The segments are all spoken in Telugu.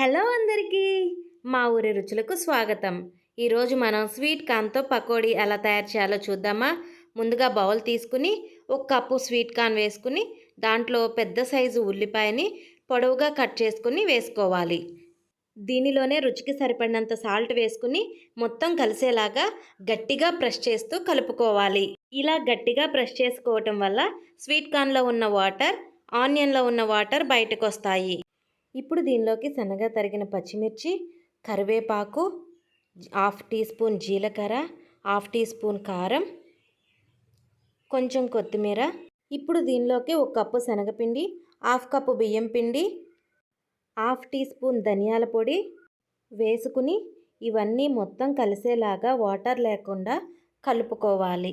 హలో అందరికీ మా ఊరి రుచులకు స్వాగతం. ఈరోజు మనం స్వీట్ కార్న్తో పకోడీ ఎలా తయారు చేయాలో చూద్దామా? ముందుగా బౌల్ తీసుకుని ఒక కప్పు స్వీట్ కార్న్ వేసుకుని దాంట్లో పెద్ద సైజు ఉల్లిపాయని పొడవుగా కట్ చేసుకుని వేసుకోవాలి. దీనిలోనే రుచికి సరిపడినంత సాల్ట్ వేసుకుని మొత్తం కలిసేలాగా గట్టిగా ప్రెస్ చేస్తూ కలుపుకోవాలి. ఇలా గట్టిగా ప్రెస్ చేసుకోవటం వల్ల స్వీట్ కార్న్లో ఉన్న వాటర్ ఆనియన్లో ఉన్న వాటర్ బయటకు వస్తాయి ఇప్పుడు దీనిలోకి సన్నగా తరిగిన పచ్చిమిర్చి కరివేపాకు హాఫ్ టీ స్పూన్ జీలకర్ర హాఫ్ టీ స్పూన్ కారం కొంచెం కొత్తిమీర. ఇప్పుడు దీనిలోకి ఒక కప్పు శనగపిండి హాఫ్ కప్పు బియ్యం పిండి హాఫ్ టీ స్పూన్ ధనియాల పొడి వేసుకుని ఇవన్నీ మొత్తం కలిసేలాగా వాటర్ లేకుండా కలుపుకోవాలి.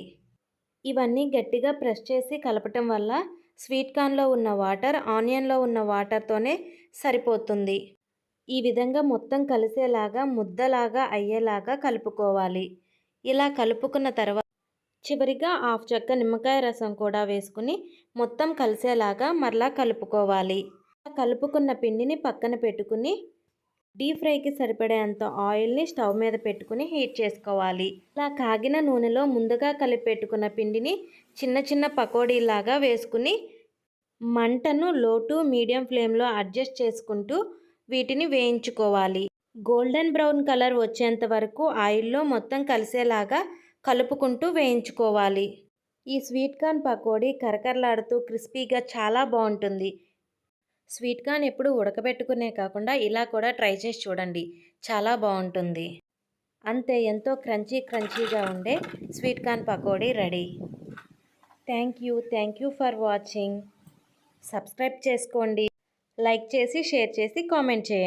ఇవన్నీ గట్టిగా ప్రెస్ చేసి కలపటం వల్ల స్వీట్ కార్న్లో ఉన్న వాటర్ ఆనియన్లో ఉన్న వాటర్తోనే సరిపోతుంది. ఈ విధంగా మొత్తం కలిసేలాగా ముద్దలాగా అయ్యేలాగా కలుపుకోవాలి. ఇలా కలుపుకున్న తర్వాత చివరిగా హాఫ్ చెక్క నిమ్మకాయ రసం కూడా వేసుకుని మొత్తం కలిసేలాగా మరలా కలుపుకోవాలి. కలుపుకున్న పిండిని పక్కన పెట్టుకుని డీప్ ఫ్రైకి సరిపడేంత ఆయిల్ని స్టవ్ మీద పెట్టుకుని హీట్ చేసుకోవాలి. ఇలా కాగిన నూనెలో ముందుగా కలిపి పెట్టుకున్న పిండిని చిన్న చిన్న పకోడీలాగా వేసుకుని మంటను లో టు మీడియం ఫ్లేమ్లో అడ్జస్ట్ చేసుకుంటూ వీటిని వేయించుకోవాలి. గోల్డెన్ బ్రౌన్ కలర్ వచ్చేంత వరకు ఆయిల్లో మొత్తం కలిసేలాగా కలుపుకుంటూ వేయించుకోవాలి. ఈ స్వీట్ కార్న్ పకోడీ కరకరలాడుతూ క్రిస్పీగా చాలా బాగుంటుంది. స్వీట్ కార్న్ ఎప్పుడు ఉడకబెట్టుకునే కాకుండా ఇలా కూడా ట్రై చేసి చూడండి. చాలా బాగుంటుంది. అంతే ఎంతో క్రంచీ క్రంచీగా ఉండే sweet corn pakodi ready. Thank you thank you for watching. Subscribe చేసుకోండి. లైక్ చేసి షేర్ చేసి కామెంట్ చేయండి.